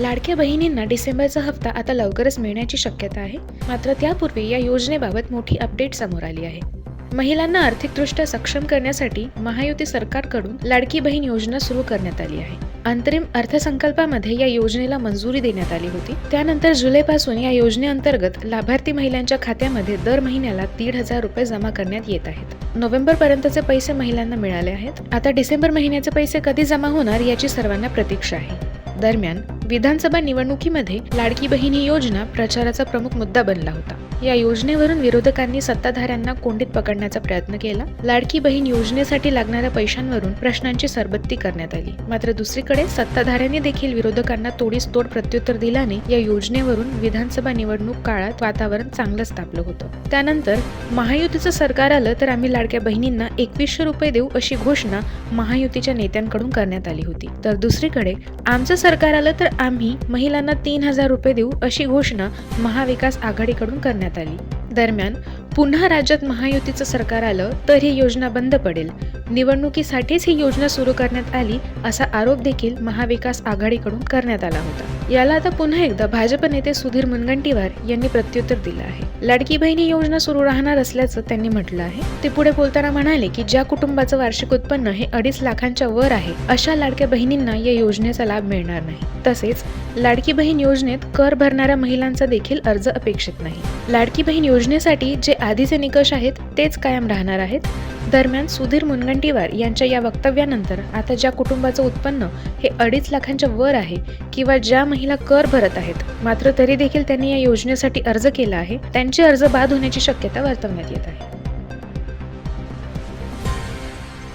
लाडक्या बहिणींना डिसेंबरचा हप्ता आता लवकरच मिळण्याची शक्यता आहे. मात्र त्यापूर्वी या योजनेबाबत मोठी अपडेट समोर आली आहे. महिलांना आर्थिकदृष्ट्या सक्षम करण्यासाठी महायुती सरकारकडून लाडकी बहीण योजना सुरू करण्यात आली आहे. अंतरिम अर्थसंकल्पामध्ये या योजनेला मंजुरी देण्यात आली होती. त्यानंतर जुलैपासून या योजनेअंतर्गत लाभार्थी महिलांच्या खात्यामध्ये दर महिन्याला दीड हजार रुपये जमा करण्यात येत आहेत. नोव्हेंबर पर्यंतचे पैसे महिलांना मिळाले आहेत. आता डिसेंबर महिन्याचे पैसे कधी जमा होणार याची सर्वांना प्रतीक्षा आहे. दरम्यान विधानसभा निवडणुकीमध्ये लाडकी बहीण ही योजना प्रचाराचा प्रमुख मुद्दा बनला होता. या योजनेवरून विरोधकांनी सत्ताधाऱ्यांना कोंडीत पकडण्याचा प्रयत्न केला. लाडकी बहीण योजनेसाठी लागणाऱ्या पैशांवरून प्रश्नांची सरबत्ती करण्यात आली. मात्र दुसरीकडे सत्ताधाऱ्यांनी देखील विरोधकांना तोडीस तोड प्रत्युत्तर दिल्याने या योजनेवरून विधानसभा निवडणूक काळात वातावरण चांगलंच तापलं होतं. त्यानंतर महायुतीचं सरकार आलं तर आम्ही लाडक्या बहिणींना एकवीसशे रुपये देऊ अशी घोषणा महायुतीच्या नेत्यांकडून करण्यात आली होती. तर दुसरीकडे आमचं सरकार आलं तर आम्ही महिलांना तीन हजार रुपये देऊ अशी घोषणा महाविकास आघाडीकडून करण्यात आली. दरम्यान पुन्हा राज्यात महायुतीचं सरकार आलं तर ही योजना बंद पडेल. निवडणुकीसाठीच ही योजना सुरू करण्यात आली असा आरोप देखील महाविकास आघाडीकडून करण्यात आला होता. याला आता पुन्हा एकदा भाजप नेते सुधीर मुनगंटीवार यांनी प्रत्युत्तर दिलं आहे. लाडकी बहिणी योजना सुरू राहणार असल्याचं त्यांनी म्हटलं आहे. ते पुढे बोलताना म्हणाले की ज्या कुटुंबाचं वार्षिक उत्पन्न हे अडीच लाखांच्या वर आहे अशा लाडक्या बहिणींना या योजनेचा लाभ मिळणार नाही. तसेच लाडकी बहीण योजनेत कर भरणाऱ्या महिलांचा देखील अर्ज अपेक्षित नाही. लाडकी बहीण योजनेसाठी जे आधीचे निकष आहेत तेच कायम राहणार आहेत. दरम्यान सुधीर मुनगंटीवार यांच्या या वक्तव्यानंतर आता ज्या कुटुंबाचं उत्पन्न हे अडीच लाखांच्या वर आहे किंवा ज्या महिला कर भरत आहेत मात्र तरी देखील त्यांनी या योजनेसाठी अर्ज केला आहे त्यांचे अर्ज बाद होण्याची शक्यता वर्तवण्यात येत आहे.